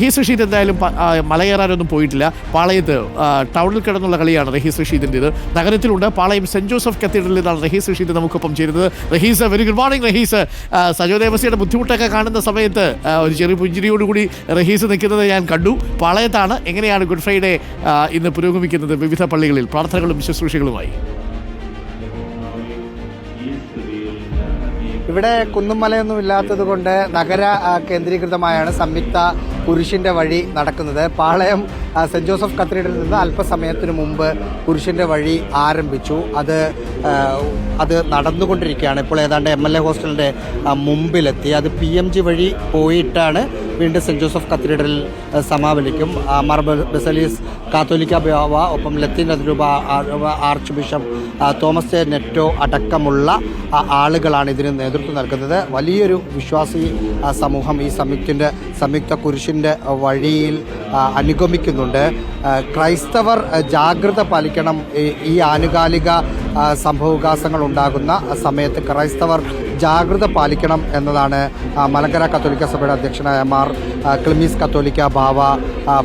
റഹീസ് റഷീദ് എന്തായാലും മലയേറാനൊന്നും പോയിട്ടില്ല. പാളയത്ത് ടൗണിൽ കിടന്നുള്ള കളിയാണ് റഹീസ് റഷീദിന്റെത് നഗരത്തിലുണ്ട്. പാളയം സെന്റ് ജോസഫ് കത്തീഡ്രലിൽ നിന്നാണ് റഹീസ് റഷീദ് നമുക്കൊപ്പം ചേരുന്നത്. Rahees very good morning Rahees. Sajo ദേവസിയുടെ ബുദ്ധിമുട്ടൊക്കെ കാണുന്ന സമയത്ത് ഒരു ചെറിയ പുഞ്ചിരിയോടുകൂടി റഹീസ് നിൽക്കുന്നത് ഞാൻ കണ്ടു. പാളയത്താണ്. എങ്ങനെയാണ് ഗുഡ് ഫ്രൈഡേ ഇന്ന് പുരോഗമിക്കുന്നത് വിവിധ പള്ളികളിൽ? പ്രാർത്ഥനകളും ശുശ്രൂഷകളുമായി. ഇവിടെ കുന്നുമലയൊന്നും ഇല്ലാത്തത് കൊണ്ട് നഗര കേന്ദ്രീകൃതമായാണ് സംയുക്ത കുരിശിന്റെ വഴി നടക്കുന്നത്. പാളയം സെന്റ് ജോസഫ് കത്തീഡ്രലിൽ നിന്ന് അല്പസമയത്തിന് മുമ്പ് കുരിശിന്റെ വഴി ആരംഭിച്ചു. അത് അത് നടന്നുകൊണ്ടിരിക്കുകയാണ്. ഇപ്പോൾ ഏതാണ്ട് എം എൽ എ ഹോസ്റ്റലിന്റെ മുമ്പിലെത്തി. അത് പി എം ജി വഴി പോയിട്ടാണ് വീണ്ടും സെന്റ് ജോസഫ് കത്തീഡ്രലിൽ സമാപനിക്കും. മാർ ബെസലീസ് കാത്തോലിക്ക ബിയോവ ഒപ്പം ലത്തീൻ അതിരൂപ ആർച്ച് ബിഷപ്പ് തോമസ് നെറ്റോ അടക്കമുള്ള ആളുകളാണ് ഇതിന് നേതൃത്വം നൽകുന്നത്. വലിയൊരു വിശ്വാസി സമൂഹം ഈ സംയുക്തിന്റെ സംയുക്ത കുരിശിന്റെ വഴിയിൽ അനുഗമിക്കുന്നുണ്ട്. ക്രൈസ്തവർ ജാഗ്രത പാലിക്കണം. ഈ- ആനുകാലിക സംഭവവികാസങ്ങൾ ഉണ്ടാകുന്ന സമയത്ത് ക്രൈസ്തവർ ജാഗ്രത പാലിക്കണം എന്നതാണ് മലങ്കര കത്തോലിക്ക സഭയുടെ അധ്യക്ഷനായ മാർ ക്ലിമീസ് കത്തോലിക്ക ബാവ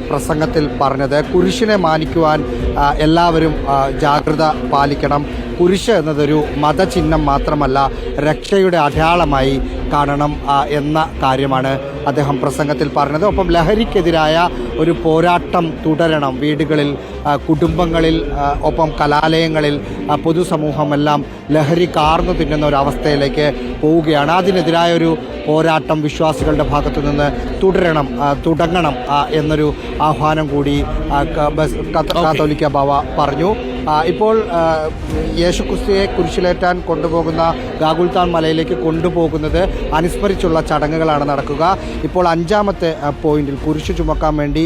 പ്രസംഗത്തിൽ പറഞ്ഞത്. കുരിശിനെ മാനിക്കുവാൻ എല്ലാവരും ജാഗ്രത പാലിക്കണം. കുരിശ് എന്നതൊരു മതചിഹ്നം മാത്രമല്ല രക്ഷയുടെ അടയാളമായി കാണണം എന്ന കാര്യമാണ് അദ്ദേഹം പ്രസംഗത്തിൽ പറഞ്ഞത്. ഒപ്പം ലഹരിക്കെതിരായ ഒരു പോരാട്ടം തുടരണം. വീടുകളിൽ കുടുംബങ്ങളിൽ ഒപ്പം കലാലയങ്ങളിൽ പൊതുസമൂഹമെല്ലാം ലഹരി കാർന്നു തിന്നുന്ന ഒരു അവസ്ഥയിലേക്ക് പോവുകയാണ്. അതിനെതിരായ ഒരു പോരാട്ടം വിശ്വാസികളുടെ ഭാഗത്തു നിന്ന് തുടരണം തുടങ്ങണം എന്നൊരു ആഹ്വാനം കൂടി കാത്തോലിക്ക ബാവ പറഞ്ഞു. ഇപ്പോൾ യേശുക്രിസ്തുയെ കുരിശിലേറ്റാൻ കൊണ്ടുപോകുന്ന ഗാഗുൽത്താൻ മലയിലേക്ക് കൊണ്ടുപോകുന്നത് അനുസ്മരിച്ചുള്ള ചടങ്ങുകളാണ് നടക്കുക. ഇപ്പോൾ അഞ്ചാമത്തെ പോയിന്റിൽ കുരിശു ചുമക്കാൻ വേണ്ടി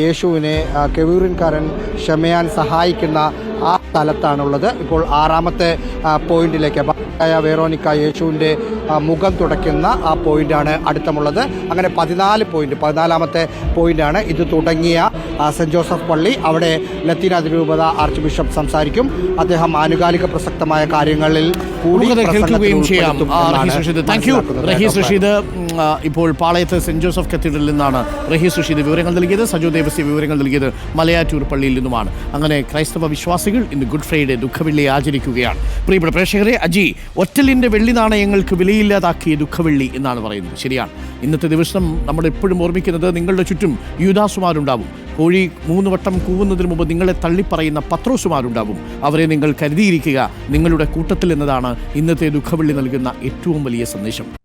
യേശുവിനെ കെവൂറിൻകാരൻ ക്ഷമയാൻ സഹായിക്കുന്ന ആ സ്ഥലത്താണുള്ളത്. ഇപ്പോൾ ആറാമത്തെ പോയിന്റിലേക്ക്. ഭക്തയായ വേറോനിക്ക യേശുവിന്റെ മുഖം തുടയ്ക്കുന്ന ആ പോയിന്റാണ് അടുത്തമുള്ളത്. അങ്ങനെ പതിനാല് പോയിന്റ് പതിനാലാമത്തെ പോയിന്റാണ് ഇത് തുടങ്ങിയ സെന്റ് ജോസഫ് പള്ളി. അവിടെ ലത്തീൻ അതിരൂപത ആർച്ച് ബിഷപ്പ് സംസാരിക്കും. അദ്ദേഹം ആനുകാലിക പ്രസക്തമായ കാര്യങ്ങളിൽ കൂടി ചെയ്യാം. താങ്ക് യു റഹീസ് റഷീദ് ഇപ്പോൾ പാളയത്ത് സെന്റ് ജോസഫ് കത്തീഡ്രലിൽ നിന്നാണ് റഹീസ് റഷീദ് വിവരങ്ങൾ നൽകിയത്. സജോ ദേവസ്യ വിവരങ്ങൾ നൽകിയത് മലയാറ്റൂർ പള്ളിയിൽ നിന്നുമാണ്. അങ്ങനെ ക്രൈസ്തവ വിശ്വാസികൾ ഇന്ന് ഗുഡ് ഫ്രൈഡേ ദുഃഖവെള്ളി ആചരിക്കുകയാണ്. പ്രിയപ്പെട്ട പ്രേക്ഷകരെ അജി ഒറ്റലിന്റെ വെള്ളി നാണയങ്ങൾക്ക് വിലയില്ലാതാക്കിയ ദുഃഖവെള്ളി എന്നാണ് പറയുന്നത്. ശരിയാണ്. ഇന്നത്തെ ദിവസം നമ്മൾ എപ്പോഴും ഓർമ്മിക്കുന്നത് നിങ്ങളുടെ ചുറ്റും യുദാസുമാരുണ്ടാവും കോഴി മൂന്ന് വട്ടം കൂവുന്നതിന് മുമ്പ് നിങ്ങളെ തള്ളിപ്പറയുന്ന പത്രോസുമാരുണ്ടാവും. അവരെ നിങ്ങൾ കരുതിയിരിക്കുക നിങ്ങളുടെ കൂട്ടത്തിൽ എന്നതാണ് ഇന്നത്തെ ദുഃഖവെള്ളി നൽകുന്ന ഏറ്റവും വലിയ സന്ദേശം.